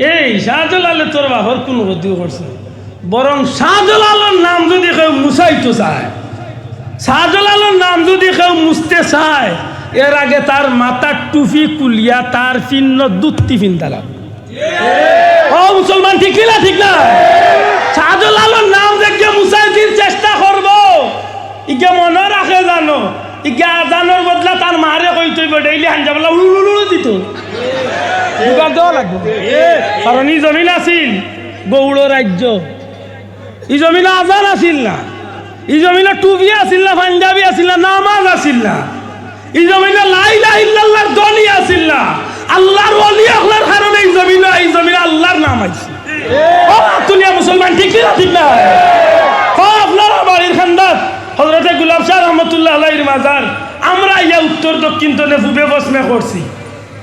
এই শাহজালালে তোর বাপর কোন গতি করছে বরং শাহজালালের নাম যদি কেউ মুসাইতো চায় শাহজালালের নাম যদি কেউ মুছতে চায় এর আগে তার মাথার টুপি কুলিয়া তার চিহ্ন দুত্তি ফিনতালাম ও মুসলমান ঠিক না ঠিক না? শাহজালালের নাম দেখে মুসাইতির চেষ্টা করব ইকে মনে রাখে জানো ইকে আজানোর বদলা তার মারে কই তৈব ডেইলি হাঞ্জা বলা উড়ু উড়ু দিত। দেওয়া লাগবে? কারণ ই জমিন আছিল, গৌড় রাজ্য। ই জমিন আজান আছিল না। ই জমিনে টুবি আছিল না, পাঞ্জাবি আছিল না, নামাজ আছিল না। ই জমিনে লাইলা ইল্লাল্লাহর দলি আছিল না। আল্লাহর ওলি আল্লাহর কারণে এই এই আল্লাহর নাম আছে ও তুলিয়া মুসলমান ঠিক না ঠিক না? আপনারা বাড়ির খান্দাত হজরতে গুলাব শাহ রহমতুল্লাহ মাজার, আমরা ইয়া উত্তর, দক্ষিণ তলে পূবে পশ্চিমে করছি।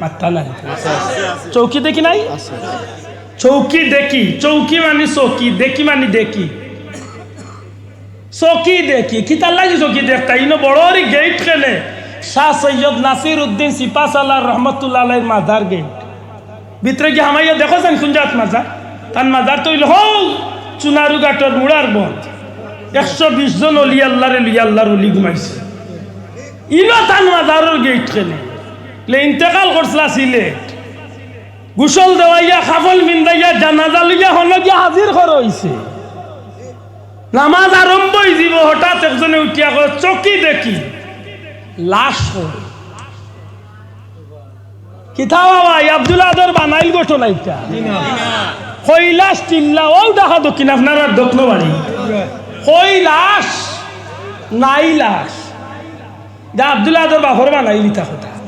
মাথা নাই। চৌকি দেখি নাই? চৌকি দেখি। চৌকি মানে চৌকি, দেখি মানে দেখি। চৌকি দেখি। কি তার লাগি চৌকি দেখতা? ইনো বড় গেট খেলে শাহ সৈয়দ নাসির উদ্দিন সিপাসাল্লাহ রহমতুল্লাহ আলাইহির মাজার গেট ভিতরে কি হামাইয়া দেখো যান কুঞ্জাত মাজার? তার মাজার তো হইল চুনারু গাটর মুড়ার বন্ধ একশো বিশ জন অলি আল্লাহরে লিয়া আল্লাহর অলি ঘুমাইছে। ইনো তান মাজারের গেট লে ইন্তেকাল করছিলা সিলেট গুসল দেওয়াইয়া খাফল মিন্দাইয়া, জানাজা লইয়া হন গিয়া হাজির কর হইছে নামাজ আরম্ভ যাব হঠাৎ একজনে উঠিয়া কয়, চকি দেখি, লাশ হয়। কিথা বাবা আব্দুল আদর বানাইল ঘটনা এটা কৈলাস চিল্লা ও দেখা দক্ষিণ আপনার দক্ষিণ বাড়ি কৈলাস নাই লাশ। যা আব্দুল আদর বাহর বানাইলি তা কথা।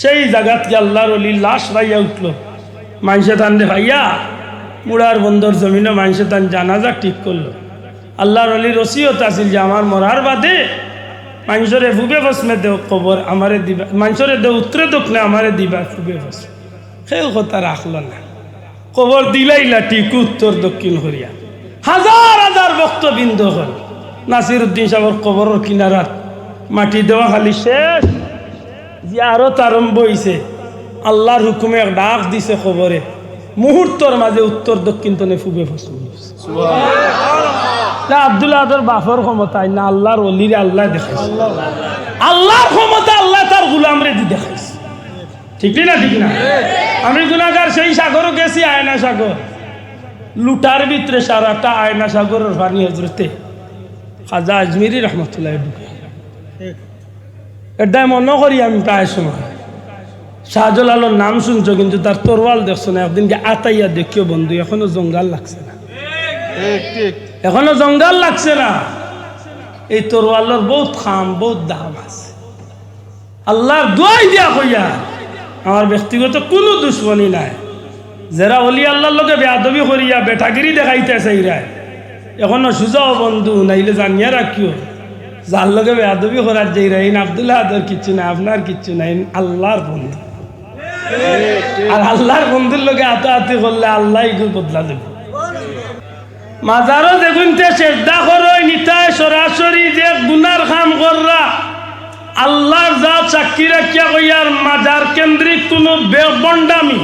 সেই জায়গাত কি আল্লাহর অলি লাশ ভাইয়া উঠল? মানুষে তান দে ভাইয়া, মুড়ার বন্দর জমিনে মানুষে তান জানাজা ঠিক করল। আল্লাহর অলির রসিয়ত আছিল যে আমার মরার বাদে মানুষরে ভুবে বসমে দেও কবর আমারে দিবা মানুষরে দেও উত্তরে দক্ষিণে আমারে দিবা ভুবে বসমে সেই কথা রাখল না। কবর দিলাই লাঠিক উত্তর দক্ষিণ হরিয়া হাজার হাজার বক্তবিন্দ হল। নাসির উদ্দিন সাহর কবরের কিনারাত মাটি দেওয়া খালি শেষ। জিয়ারত আরম্ভ হইছে। আল্লাহর হুকুমে এক ডাক দিছে খবরে। মুহূর্তর মাঝে উত্তর দক্ষিণ তনে ফুবে ফসল আব্দুল্লাহ আদর বাফর ক্ষমতায় না আল্লাহর অলিরে আল্লাহ দেখাইছে। আল্লাহর ক্ষমতা আল্লাহ তার গুলামরে দি দেখাইছে। ঠিক না ঠিক না আমি গুণাগার সেই সাগরও গেছি আয়না সাগর। লুটার ভিতরে সারাটা আয়না সাগরের পানি হজরতে খাজা আজমিরি রহমতুল্লাহ ঢুকে এটাই মনে করি আমি প্রায় সময়। শাহজাল আলোর নাম শুনছো, কিন্তু তার তরওয়াল দেখছ না। একদিনকে আতাইয়া দেখিও বন্ধু, এখনও জঙ্গাল লাগছে না। এখনও জঙ্গাল লাগছে না। এই তরওয়ালের বহুত খাম, বহুত দাম আছে। আল্লাহর দোয়াই দিয়া কইয়া, আমার ব্যক্তিগত কোনো দুশ্মনী নাই। যারা অলি আল্লাহর লগে বেয়াদবি করিয়া, বেটাগিরি দেখাইতে চাইরা এখনও সুজাও বন্ধু, নাইলে জানিয়া রাখিও। যার লগে বেয়াদবি করার যাই রাইন, আবদুল্লাহ আদর কিচ্ছু নাই, আপনার কিচ্ছু নাই, আল্লাহর বন্ধু। আর আল্লাহর বন্ধুর লগে আতাহাতি করলে আল্লাহ বদলা দেব। মাজারও দেখুনতে চেষ্টা করো নিতায় সরাসরি যে গুনার খাম কররা। আল্লাহর যা চাকরি রাখিয়া কইয়ার মাজার কেন্দ্রিক কোনো বন্ডামি,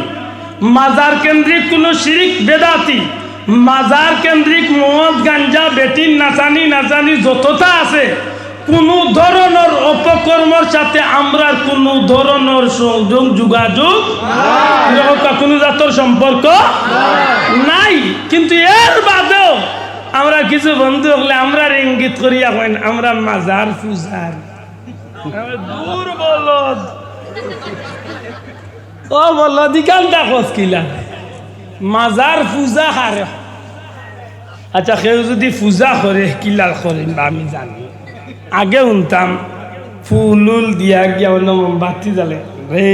মাজার কেন্দ্রিক কোনো শিরিক বেদাতি মাজার কেন্দ্রিক মদ গাঞ্জা বেটিন নাচানি নাচানি যতটা আছে কোনো ধরনের অপকর্মর সাথে আমরা কোনো ধরনের সংযোগ যোগাযোগ কোনো জাতর সম্পর্ক নাই। কিন্তু এর বাদেও আমরা কিছু বন্ধু হলে আমরা ইঙ্গিত করিয়া হয় আমরা মাজার পূজার। দূর বলদ। ও বলদ ইকানটা খোঁজ কিলা। মাজার পূজা হারে আচ্ছা কেউ যদি পূজা করে কিলাল করেন বা আমি জানি আগে শুনতাম ফুল উল দিয়া গিয়া অন্য মোমবাতি জ্বালে রে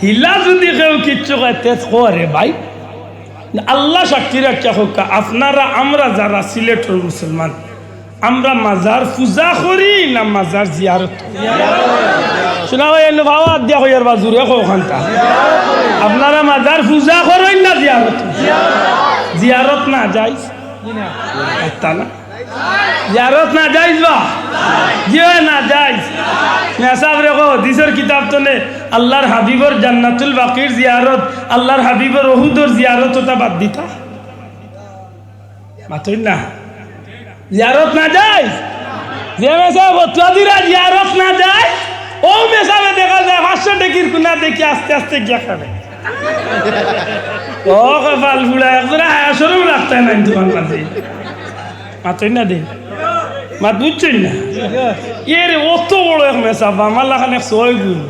হিলা যদি কেউ কিচ্ছু করতে করে ভাই আল্লাহ সাক্ষী রাখিয়া হোক আপনারা আমরা যারা সিলেটের মুসলমান আমরা মাজার পূজা করি না মাজার জিয়ারত আপনারা মাজার পূজা করেন না জিয়ারত? জিয়ারত না যাই। জিয়ারত না যাইজ বা? জিও না আল্লাহর হাবিবর জান্নাতুল বাকির জিয়ারত, আল্লাহর হাবিবর ওহুদর জিয়ারত ওটা বাদ দিতা। না। জিয়ারত না যায় যে মেসাব অত্যাদিরা জিয়ারত না যায় ও মেসাবে দেখা যায় পাঁচশো টেকির কুনা দেখি, আস্তে আস্তে গিয়া খাবে। ও কপাল ফুড়া একজোড়া হায়া সরম রাখতে নাই তোমার মাঝে মাতই না দে মাত বুঝছেন না? এর, অত বড় এক মেসাব আমার লাখান এক ছয় গুণ।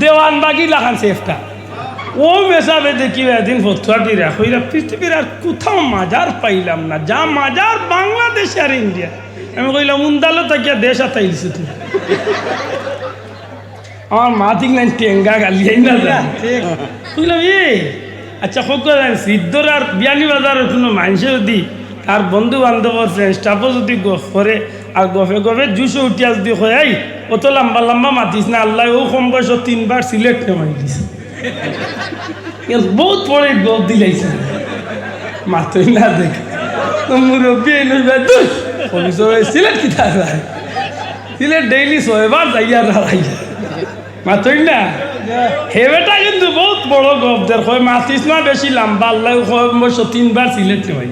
দেওয়ান বাগি লাখান সেফটা ও মেসাবে দেখি এদিন ফতুয়াটি রাখইরা পৃথিবীর আর কোথাও মাজার পাইলাম না। যা মাজার বাংলাদেশ আর ইন্ডিয়া। আমি কইলাম উন্দালো তাকিয়া দেশ আতাইছে তুমি আমার মা ঠিক নাই টেঙ্গা যায় বুঝলাম এ আচ্ছা হোক সিদ্ধর আর বিয়ানি বাজারের কোনো মানুষে যদি তার বন্ধু বান্ধবর ফ্রেন্ড স্টাফও যদি গফ করে আর গফে গফে জুসও উঠিয়া যদি হয় এই অত লম্বা লম্বা মাতিস না আল্লাহ ও কম বয়স তিনবার সিলেক্ট নেমাই দিছে। বহুত পরে গপ দিলাইছে। মাতই না দেখ। মুরব্বী সিলেট কিতা যায়? সিলেট ডেইলি ছয়বার যাইয়া দাঁড়াইয়া মাতই না হেবেটা কিন্তু বহুত বড় গপ দের কয় মাতিস না বেশি লম্বা কয় বয়স তিনবার সিলেট নেমাই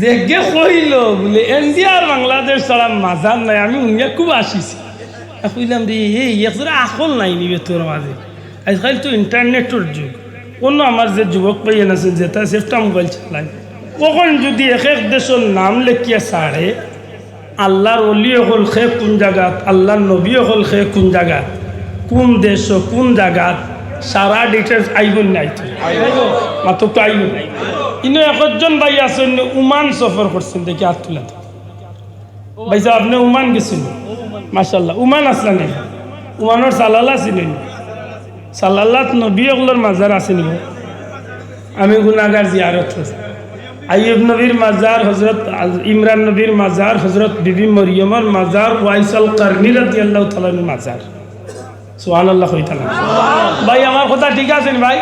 যে গে কইল বলে ইন্ডিয়ার বাংলাদেশ ছাড়া মাজার নাই, আমি উনিয়া খুব আসিছি। কইলাম রে এই একজোড়া আকল নাই নিবে তোর মাঝে আজকাল তো ইন্টারনেটের যুগ। অন্য আমার যে যুবক পাইয়েন আছে যেটা সেফটা মোবাইল চালায় কখন যদি এক এক দেশের নাম লেখিয়া ছাড়ে আল্লাহর অলি হল সে কোন জায়গাত আল্লাহর নবী হল সে কোন জায়গাত কোন দেশ কোন জায়গাত সারা ডিটেলস আইব নাই মাত্র তো আইব ইনো একজন ভাই আছেন উমান সফর করছেন, দেখি হাত তুলা ভাই সাহেব, আপনি উমান গেছেন? মাসাল্লাহ উমান আসলা নেই উমানোর সালালা ছিলেন সালাল্লাত নবী ওগুলোর মাজার আছে নি আমি গুনাগার জিয়ারত করছি আইব নবীর মাজার হজরত ইমরান নবীর মাজার হজরত বিবি মরিয়মর মাজার ওয়াইসাল কারনি রাতি আল্লাহ তালার মাজার সোহান আল্লাহ হইতাল ভাই আমার কথা ঠিক আছে ভাই?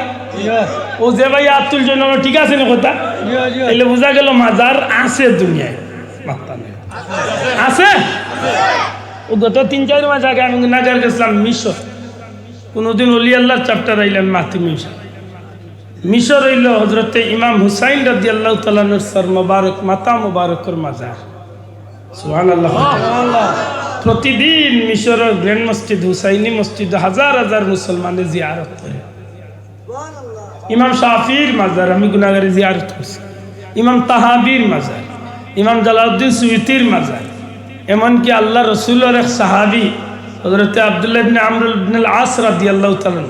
ও যে ভাই আতুল জন্য ঠিক আছে না কথা? এলে বোঝা গেল মাজার আছে দুনিয়ায়। আছে? ও গত তিন চার মাস আগে আমি নাগার গেছিলাম মিশর। কোনোদিন অলি আল্লাহর চ্যাপ্টার আইলাম মাতি মিশর। মিশর হইল হজরতে ইমাম হুসাইন রাজি আল্লাহ তালানোর সর মোবারক মাতা মোবারকর মাজার। সুহান আল্লাহ প্রতিদিন মিশরের গ্র্যান্ড মসজিদ হুসাইনি মসজিদ হাজার হাজার মুসলমানে জিয়ারত করে। ইমাম শাফির মাজার আমি গুনাগারে জিয়ারত করছি। ইমাম তাহাবির মাজার ইমাম জালাউদ্দিন সুইতির মাজার এমনকি আল্লাহ রসুলের এক সাহাবি হজরতে আবদুল্লাহ আমরুল আস রাদিয়াল্লাহু তাআলা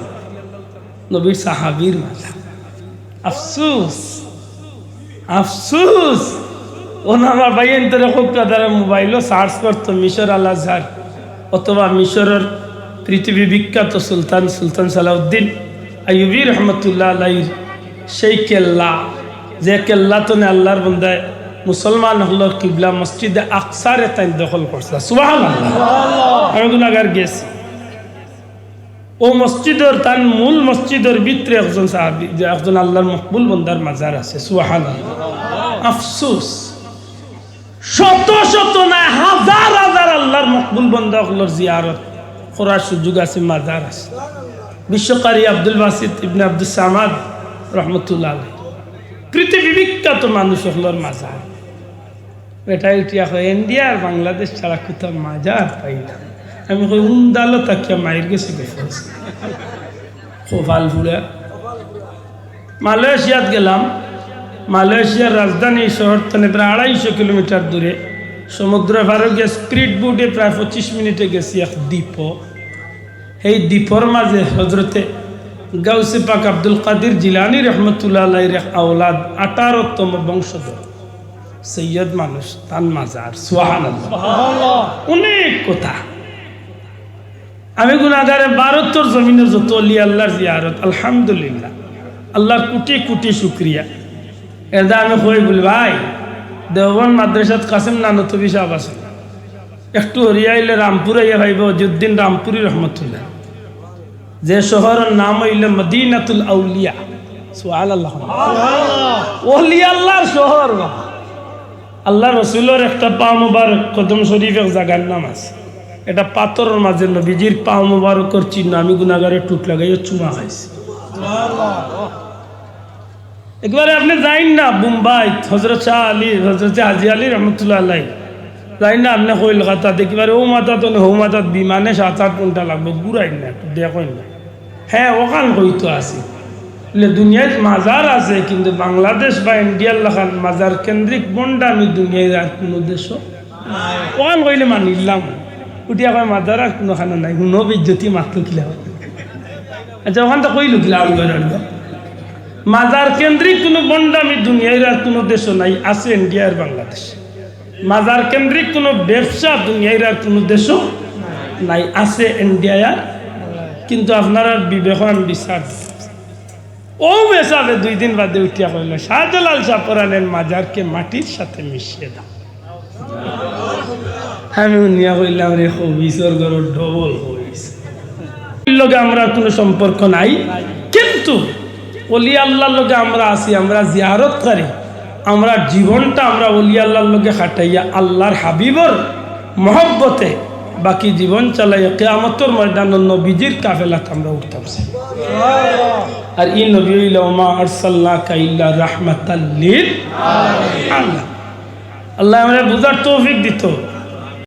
নবীর সাহাবীর মাজার। আফসুস আফসুস। ওনারা ভাইয়েন তোরা খুব তারা মোবাইলও সার্চ করতো মিশর আল আজহার অথবা মিশরের পৃথিবী বিখ্যাত সুলতান সুলতান সালাউদ্দিন আইবি রহমতুল্লাহ আলাইর সেই কেল্লা যে কেল্লা তো আল্লাহর বন্দায় মুসলমান হলোর কিবলা মসজিদে আকসারে তাই দখল করছে। সুবাহ গুনাগার গেছি। ও মসজিদের তার মূল মসজিদের ভিতরে একজন সাহাবি, যে একজন আল্লাহর মকবুল বন্দার মাজার আছে সুহান আফসোস। শত শত না, হাজার হাজার আল্লাহর মকবুল বন্দা জিয়ারত করার সুযোগ আছে, মাজার আছে। বিশ্বকারী আব্দুল বাসিদ ইবনে আব্দুল সামাদ রহমতুল্লাহ আলাই পৃথিবী বিখ্যাত মানুষ হলোর মাজার। এটা ইটিয়া হয়, ইন্ডিয়া আর বাংলাদেশ ছাড়া কোথাও মাজার পাই না আমি কই উন্দালো তাকিয়া মায়ের গেছে? খোফাল ফুলে মালয়েশিয়াত গেলাম। মালয়েশিয়ার রাজধানী শহর থেকে প্রায় আড়াইশো কিলোমিটার দূরে। সমুদ্র পারে গিয়ে স্পিড বোটে প্রায় পঁচিশ মিনিটে গেছি এক দ্বীপ এই দ্বীপর মাঝে হজরতে গাউসে পাক আব্দুল কাদির জিলানি রহমতুল্লাহ আওলাদ আঠারোতম বংশধর। সৈয়দ মানুষ তান মাজার সোহান অনেক কথা। আমি গুণাগারে বারোত্তর জমিনে যত অলি আল্লাহর জিয়ারত আলহামদুলিল্লাহ। আল্লাহর কোটি কোটি শুক্রিয়া। এটা আমি কই বলি ভাই দেওবন মাদ্রাসাত কাসিম নানতবি সাহেব আছে? একটু হরিয়াইলে রামপুর আইয়া ভাইব অযোদ্দিন রামপুরি রহমতুল্লাহ। যে শহরের নাম হইল মদিনাতুল আউলিয়া। সোহাল আল্লাহ ওলি আল্লাহর শহর। আল্লাহ রসুলের একটা পা মুবারক কদম শরীফ এক জায়গার নাম আছে। এটা পাথরের মাঝে নবীজির পা মুবারকর চিহ্ন, আমি গুনাগারে টুক লাগাইয়া চুমা খাইছি। একবারে আপনি যাইন না, মুম্বাই হজরত শাহ আলী হজরত হাজি আলী রহমতুল্লাহ আল্লাহ যাইন না, আপনি কইল দেখিবারে ও মাথা তো হৌ মাথাত বিমানে সাত আট ঘণ্টা লাগবে, ঘুরাইন না, একটু দেখেন না। হ্যাঁ ওখান হইতো আছে। দুনিয়ায় মাজার আছে, কিন্তু বাংলাদেশ বা ইন্ডিয়ার লাখান মাজার কেন্দ্রিক বন্ডা আমি দুনিয়ায় আর কোনো দেশ ওখান কইলে মানিলাম। উঠিয়া কয় মাজার আর কোনোখানে নাই কোনো বিদ্যুতি মাত্র কিলা আচ্ছা ওখান তো কইল কিলা আলু মাজার কেন্দ্রিক কোনো বন্ডা আমি দুনিয়ায় আর কোনো দেশও নাই, আছে ইন্ডিয়া আর বাংলাদেশ। মাজার কেন্দ্রিক কোনো ব্যবসা দুনিয়ায় আর কোনো দেশও নাই, আছে ইন্ডিয়া আর কিন্তু আপনার বিবেকন বিচার ও মেসাবে দুই দিন বাদে উঠিয়া কইল শাহজালাল সাপরানের মাজারকে মাটির সাথে মিশিয়ে দাও আমি উনিয়া কইলাম রে হবিসর ঘর ডবল হইস লগে আমরা কোনো সম্পর্ক নাই। কিন্তু অলি আল্লাহর লগে আমরা আছি আমরা জিয়ারত করি আমরা জীবনটা আমরা অলি আল্লাহর লগে খাটাইয়া আল্লাহর হাবিবর মহব্বতে বাকি জীবন চালাইয়া কেয়ামতর ময়দান নবীজির কাফেলাত আমরা উঠতাম। আর ই নবী মা আরসাল্লাহ কাইল্লা রাহমাতাল্লিল আল্লাহ। আল্লাহ আমরা বুঝার তৌফিক দিত।